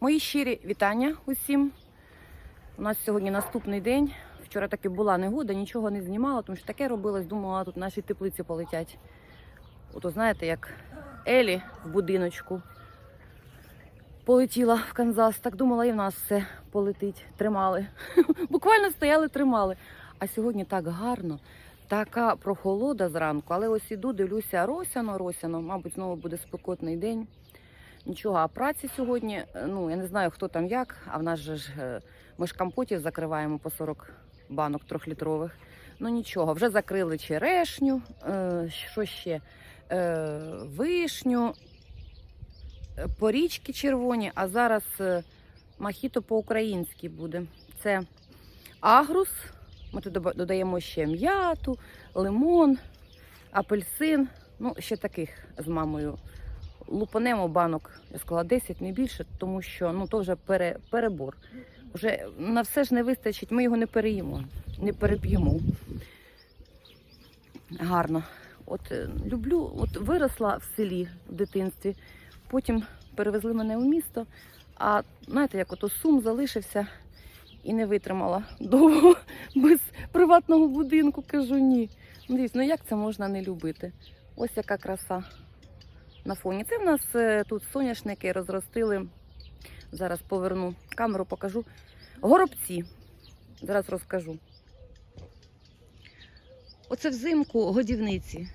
Мої щирі вітання усім. У нас сьогодні наступний день. Вчора таки була негода, нічого не знімала, тому що таке робилось, думала, тут наші теплиці полетять. Ото знаєте, як Елі в будиночку полетіла в Канзас, так думала, і в нас все полетить. Тримали. Буквально стояли, тримали. А сьогодні так гарно, така прохолода зранку, але ось іду, дивлюся, росяно, росяно, мабуть, знову буде спекотний день. Нічого, а праці сьогодні, е, ну я не знаю, хто там як, а в нас же ж е, ми ж компотів закриваємо по 40 банок трьохлітрових. Ну нічого, вже закрили черешню, е, що ще? Вишню, порічки червоні, а зараз махіто по-українськи буде. Це агрус. Ми тут додаємо ще м'яту, лимон, апельсин. Ну, ще таких з мамою лупанемо банок, я сказала, 10, не більше, тому що ну, то вже пере, перебор. Вже на все ж не вистачить, ми його не переїмо, не переп'ємо. Гарно. От е, люблю, от виросла в селі в дитинстві, потім перевезли мене в місто, а знаєте, як ото сум залишився і не витримала довго без приватного будинку, кажу ні. Дивіться, ну як це можна не любити? Ось яка краса на фоні. Це в нас е, тут соняшники розростили. Зараз поверну камеру, покажу. Горобці. Зараз розкажу. Оце взимку годівниці.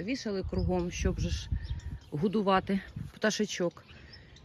Вішали кругом, щоб ж годувати пташечок.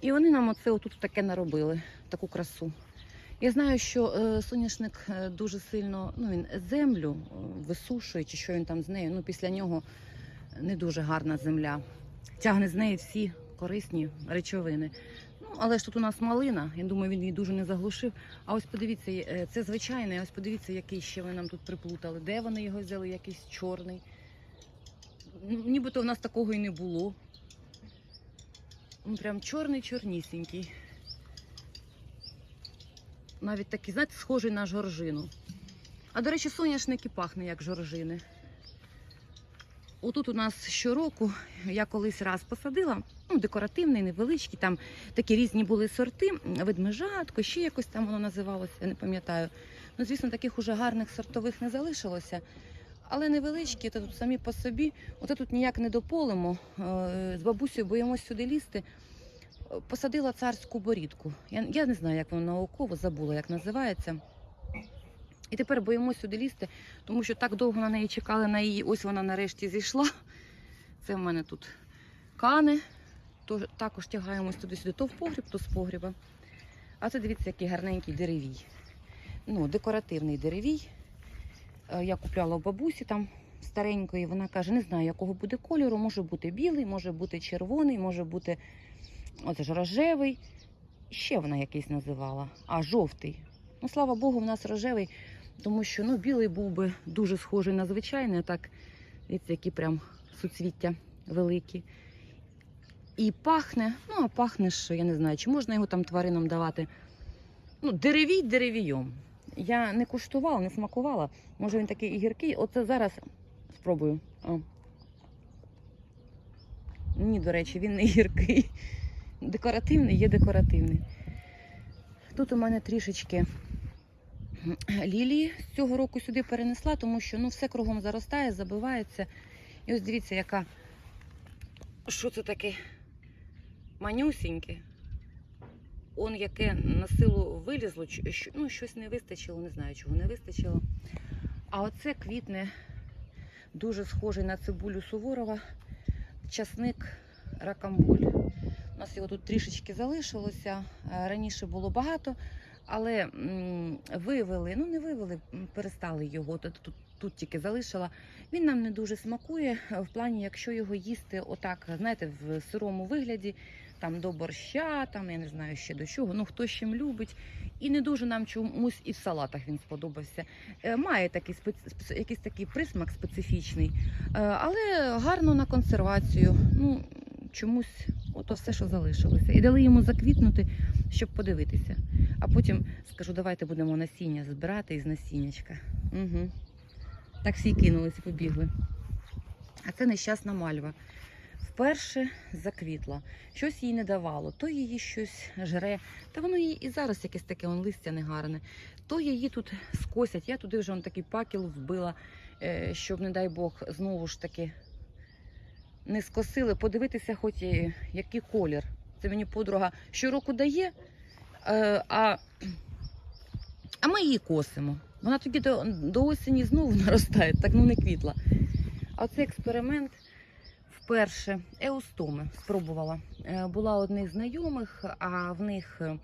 І вони нам оце отут таке наробили, таку красу. Я знаю, що е, соняшник е, дуже сильно ну, він землю висушує, чи що він там з нею. Ну, після нього не дуже гарна земля. Тягне з неї всі корисні речовини. Ну, але ж тут у нас малина, я думаю, він її дуже не заглушив. А ось подивіться, е, це звичайний, ось подивіться, який ще ви нам тут приплутали. Де вони його взяли? Якийсь чорний. Ну, Нібито в нас такого і не було. Ну, прям чорний, чорнісінький. Навіть такий, знаєте, схожий на жоржину. А до речі, соняшник і пахне як жоржини. Отут у нас щороку я колись раз посадила, ну, декоративний, невеличкий, там такі різні були сорти, ведмежатко, ще якось там воно називалося, я не пам'ятаю. Ну, звісно, таких уже гарних сортових не залишилося. Але невеличкі, то тут самі по собі. Оце тут ніяк не дополимо. Е, З бабусею боїмось сюди лізти. Е, Посадила царську борідку. Я, я не знаю, як воно науково забула, як називається. І тепер боїмося сюди лізти, тому що так довго на неї чекали на її. Ось вона нарешті зійшла. Це в мене тут кани. Тож, також тягаємось туди-сюди, то в погріб, то з погріба. А це дивіться, який гарненький деревій. Ну, декоративний деревій. Е, Я купляла у бабусі там старенької. Вона каже, не знаю, якого буде кольору. Може бути білий, може бути червоний, може бути оце ж рожевий. Ще вона якийсь називала, а жовтий. Ну, слава Богу, в нас рожевий, тому що ну, білий був би дуже схожий на звичайний, а так, дивіться, які прям суцвіття великі. І пахне, ну а пахне ж, я не знаю, чи можна його там тваринам давати. Ну, деревій деревійом. Я не куштувала, не смакувала. Може він такий і гіркий. Оце зараз спробую. О. Ні, до речі, він не гіркий. Декоративний є декоративний. Тут у мене трішечки лілії з цього року сюди перенесла, тому що ну, все кругом заростає, забивається. І ось дивіться, яка. Що це таке? Манюсіньке. Он яке на силу вилізло, ну, щось не вистачило, не знаю, чого не вистачило. А оце квітне дуже схожий на цибулю Суворова, часник ракамбуль. У нас його тут трішечки залишилося. Раніше було багато, але вивели, ну не вивели, перестали його. Тут, тут, тут тільки залишила. Він нам не дуже смакує е, в плані, якщо його їсти отак, знаєте, в сирому вигляді, там до борща, там я не знаю ще до чого. Ну хто з чим любить. І не дуже нам чомусь і в салатах він сподобався. Е, Має такий якийсь такий присмак специфічний, е, але гарно на консервацію. Ну чомусь ото все, що залишилося. І дали йому заквітнути, щоб подивитися. А потім скажу, давайте будемо насіння збирати із насіннячка. Угу. Так всі кинулись і побігли. А це нещасна мальва. вперше заквітла. Щось їй не давало, то її щось жре, та воно їй і зараз якесь таке он листя негарне. То її тут скосять. Я туди вже он такий пакіл вбила, е, щоб, не дай Бог, знову ж таки не скосили, подивитися, хоч і який колір. Це мені подруга щороку дає, е, а, а ми її косимо. Вона тоді до, до осені знову наростає, так ну не квітла. А цей експеримент вперше еустоми спробувала. Е, Була одних знайомих, а в них е,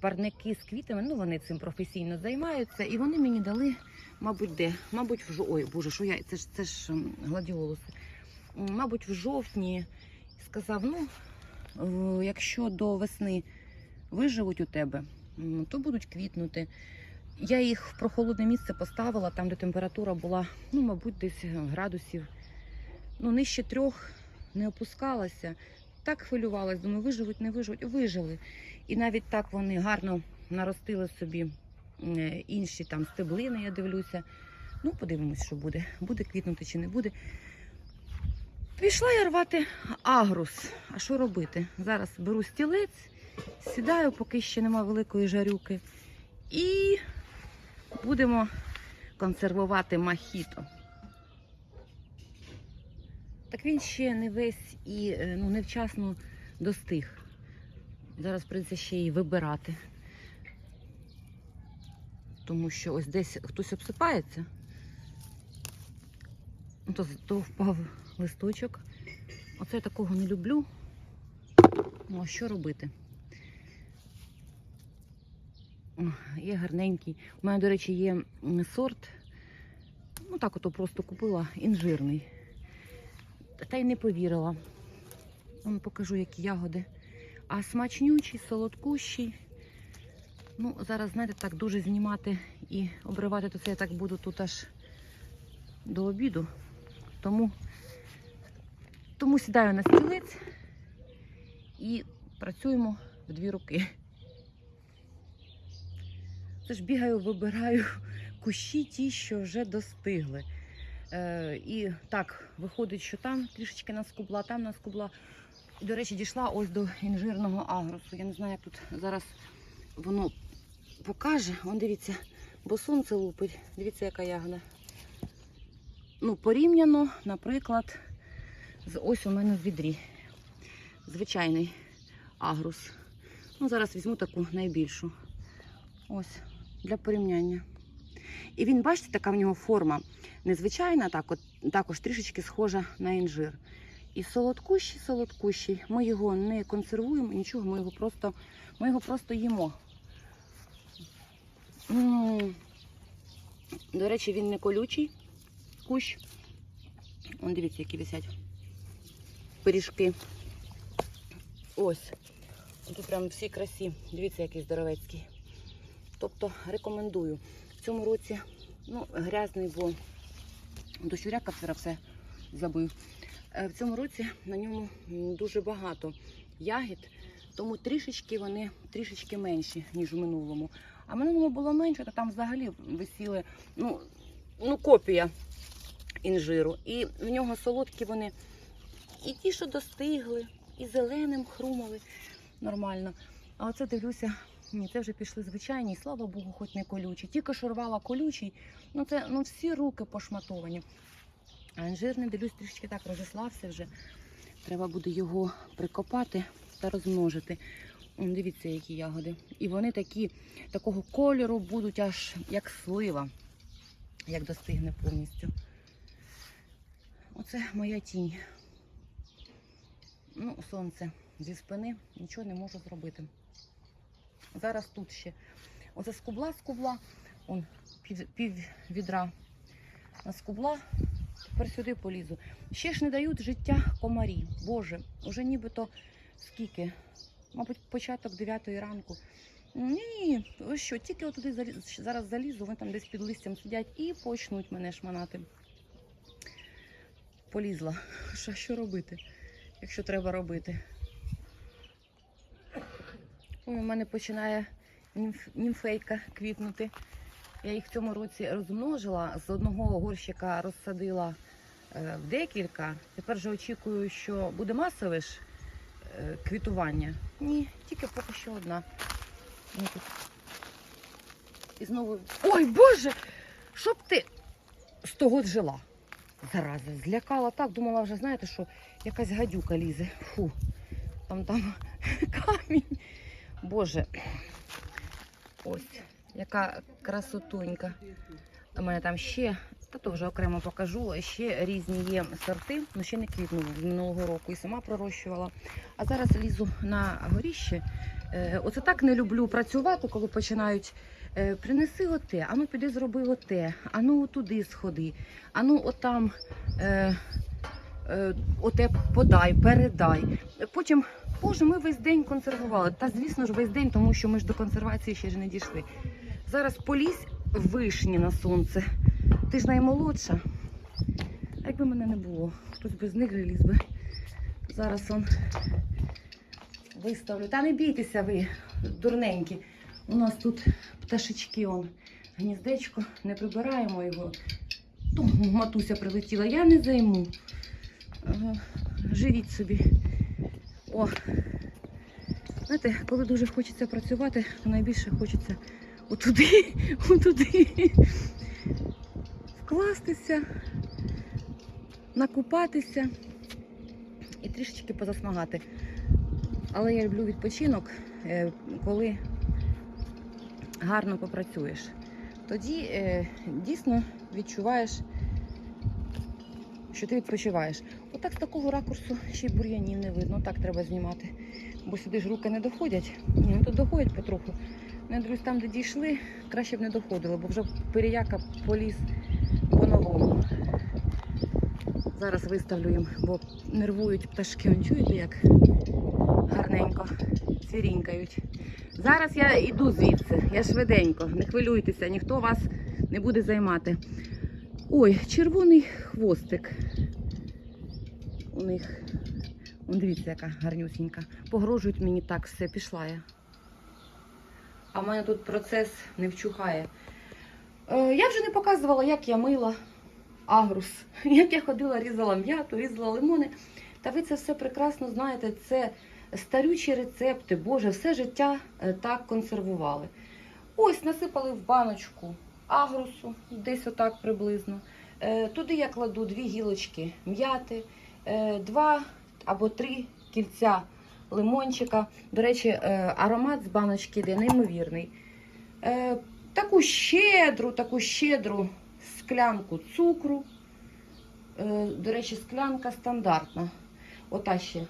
парники з квітами, ну вони цим професійно займаються, і вони мені дали, мабуть, де? Мабуть, в жо... Ой, боже, що я це ж це ж гладіолуси. Мабуть, в жовтні сказав: ну, е, якщо до весни виживуть у тебе, то будуть квітнути. Я їх в прохолодне місце поставила, там, де температура була, ну, мабуть, десь градусів. Ну, нижче трьох не опускалася. Так хвилювалась, думаю, виживуть, не виживуть. Вижили. І навіть так вони гарно наростили собі інші там стеблини, я дивлюся. Ну, подивимось, що буде. Буде квітнути чи не буде. Пішла я рвати агрус. А що робити? Зараз беру стілець, сідаю, поки ще нема великої жарюки. І будемо консервувати махіто. Так він ще не весь і е, ну, невчасно достиг. Зараз прийдеться ще й вибирати. Тому що ось десь хтось обсипається, Ну, то, то впав листочок. Оце я такого не люблю. Ну, а що робити? Є гарненький. У мене, до речі, є сорт. Ну так ото просто купила інжирний. Та й не повірила. Вам покажу, які ягоди. А смачнючий, солодкущий. Ну, зараз, знаєте, так дуже знімати і обривати, то це я так буду тут аж до обіду. Тому, тому сідаю на стілець і працюємо в дві руки. Це ж бігаю, вибираю кущі ті, що вже достигли. Е, і так, виходить, що там трішечки наскубла, там наскубла. До речі, дійшла ось до інжирного агросу. Я не знаю, як тут зараз воно покаже. Вон дивіться, бо сонце лупить. Дивіться, яка ягода. Ну, порівняно, наприклад, з ось у мене в відрі. Звичайний агрус. Ну, зараз візьму таку найбільшу. Ось, для порівняння. І він, бачите, така в нього форма незвичайна, так от, також трішечки схожа на інжир. І солодкущий, солодкущий. Ми його не консервуємо, нічого, ми його просто, ми його просто їмо. М. До речі, він не колючий кущ. Вон дивіться, які висять пиріжки. Ось. Тут прям всі красі. Дивіться, який здоровецький. Тобто рекомендую. В цьому році ну, грязний, бо дощуряка вчора все забив. Е, В цьому році на ньому дуже багато ягід, тому трішечки вони трішечки менші, ніж у минулому. А в минулому було менше, то там взагалі висіли ну, ну, копія інжиру. І в нього солодкі вони і ті, що достигли, і зеленим хрумали нормально. А оце дивлюся, ні, це вже пішли звичайні, слава Богу, хоч не колючі. Тільки що рвала колючий, ну це ну всі руки пошматовані. А інжирний, дивлюсь, трішки так розіслався вже. Треба буде його прикопати та розмножити. Дивіться, які ягоди. І вони такі, такого кольору будуть аж як слива, як достигне повністю. Оце моя тінь. Ну, сонце зі спини, нічого не можу зробити. Зараз тут ще. Оце скубла, скубла, он пів, пів відра наскубла, тепер сюди полізу. Ще ж не дають життя комарі. Боже, уже нібито скільки? Мабуть, початок 9 ранку. Ні, що, тільки отуди зараз залізу, вони там десь під листям сидять і почнуть мене шманати. Полізла. Що, що робити, якщо треба робити? У мене починає німф, німфейка квітнути. Я їх в цьому році розмножила. З одного горщика розсадила е, в декілька. Тепер же очікую, що буде масове ж квітування. Ні, тільки поки що одна. І знову. Ой, Боже! Щоб ти з того жила. Зараза, злякала так, думала вже, знаєте, що якась гадюка лізе. Фу. Там там камінь. Боже. Ось, яка красотунька. У мене там ще, та то вже окремо покажу, ще різні є сорти, ну ще не квітнули минулого року і сама пророщувала. А зараз лізу на горіще. Е, Оце так не люблю працювати, коли починають. е, Принеси оте, ану піди зроби оте, ану туди сходи, ану отам е, оте подай, передай. Потім, боже, ми весь день консервували. Та звісно ж весь день, тому що ми ж до консервації ще ж не дійшли. Зараз полізь вишні на сонце. Ти ж наймолодша. А якби мене не було, хтось би з них ліз би. Зараз он виставлю. Та не бійтеся ви, дурненькі. У нас тут пташечки, он гніздечко, не прибираємо його. То матуся прилетіла, я не займу. Живіть собі. О. Знаєте, коли дуже хочеться працювати, то найбільше хочеться отуди, отуди вкластися, накупатися і трішечки позасмагати. Але я люблю відпочинок, е, коли гарно попрацюєш. Тоді е, дійсно відчуваєш, що ти відпочиваєш. Отак з такого ракурсу ще й бур'янів не видно. Так треба знімати. Бо сюди ж руки не доходять. Ні, ну тут доходять потроху. Ну, я там, де дійшли, краще б не доходило, бо вже переяка поліз по-новому. Зараз виставлю їм, бо нервують пташки. Он чуєте, як гарненько цвірінькають. Зараз я йду звідси, я швиденько, не хвилюйтеся, ніхто вас не буде займати. Ой, червоний хвостик. У них, он дивіться, яка гарнюсінька. Погрожують мені так, все, пішла я. А в мене тут процес не вчухає. Е, я вже не показувала, як я мила агрус, як я ходила, різала м'яту, різала лимони. Та ви це все прекрасно знаєте. Це старючі рецепти, Боже, все життя е, так консервували. Ось насипали в баночку агрусу, десь отак приблизно. Е, Туди я кладу дві гілочки м'яти, е, два або три кільця лимончика. До речі, е, аромат з баночки йде неймовірний. Таку щедру, таку щедру склянку цукру. До речі, склянка стандартна. Ота ще,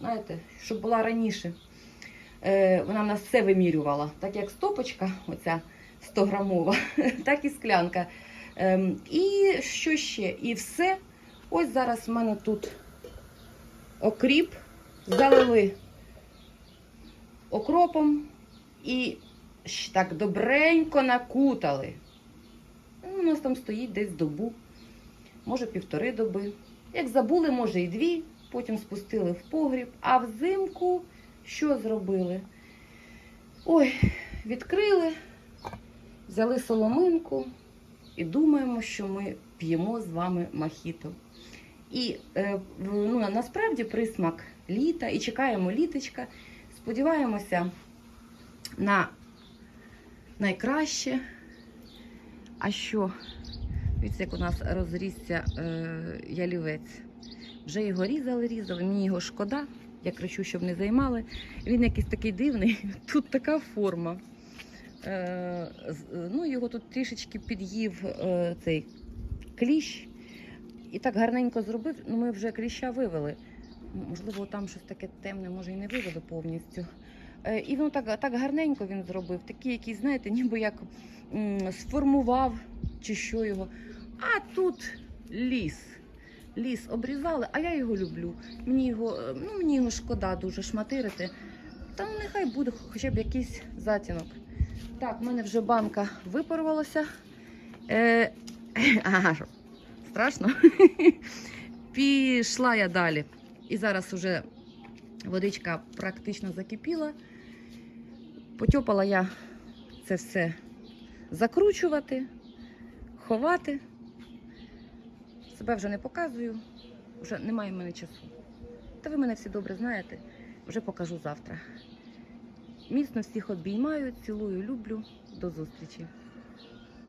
знаєте, щоб була раніше. Вона в нас все вимірювала. Так як стопочка, оця 100 грамова, так і склянка. Ем, І що ще? І все. Ось зараз в мене тут окріп. Залили окропом і так добренько накутали. Ну, У нас там стоїть десь добу, може півтори доби. Як забули, може і дві, потім спустили в погріб. А взимку що зробили? Ой, відкрили, взяли соломинку і думаємо, що ми п'ємо з вами мохіто. І е, ну, насправді присмак літа і чекаємо літочка. Сподіваємося на найкраще. А що? Дивіться, як у нас розрісся е, ялівець. Вже його різали, різали. Мені його шкода. Я кричу, щоб не займали. Він якийсь такий дивний. Тут така форма. Е, ну, його тут трішечки під'їв е, цей кліщ. І так гарненько зробив. Ну, ми вже кліща вивели. Можливо, там щось таке темне, може, і не вивели повністю. Е, І воно так, так гарненько він зробив. Такий, який, знаєте, ніби як сформував чи що його. А тут ліс. Ліс обрізали, а я його люблю. Мені його, ну, мені його шкода дуже шматирити. Та ну, нехай буде хоча б якийсь затінок. Так, в мене вже банка випарувалася. Е, ага, страшно. Пішла я далі. І зараз уже водичка практично закипіла. Потьопала я це все закручувати, ховати. Себе вже не показую, вже немає в мене часу. Та ви мене всі добре знаєте, вже покажу завтра. Міцно всіх обіймаю, цілую, люблю. До зустрічі.